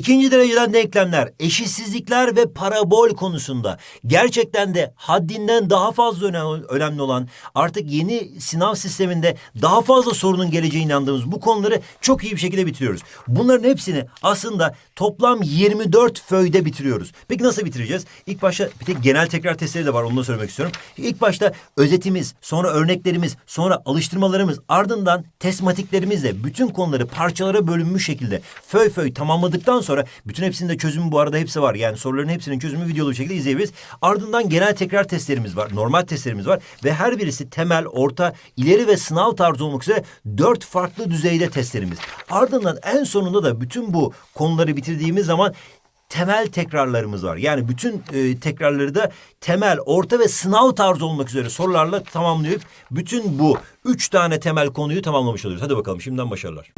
İkinci dereceden denklemler, eşitsizlikler ve parabol konusunda gerçekten de haddinden daha fazla önem- önemli olan artık yeni sınav sisteminde daha fazla sorunun geleceğine inandığımız bu konuları çok iyi bir şekilde bitiriyoruz. Bunların hepsini aslında toplam 24 föyde bitiriyoruz. Peki nasıl bitireceğiz? İlk başta bir tek genel tekrar testleri de var onu da söylemek istiyorum. İlk başta özetimiz, sonra örneklerimiz, sonra alıştırmalarımız, ardından testmatiklerimizle bütün konuları parçalara bölünmüş şekilde föy föy tamamladıktan sonra bütün hepsinin de çözümü bu arada hepsi var. Yani soruların hepsinin çözümü videolu bir şekilde izleyebiliriz. Ardından genel tekrar testlerimiz var, normal testlerimiz var ve her birisi temel, orta, ileri ve sınav tarzı olmak üzere dört farklı düzeyde testlerimiz. Ardından en sonunda da bütün bu konuları bitirdiğimiz zaman temel tekrarlarımız var. Yani bütün e, tekrarları da temel, orta ve sınav tarzı olmak üzere sorularla tamamlayıp bütün bu üç tane temel konuyu tamamlamış oluyoruz. Hadi bakalım şimdiden başarılar.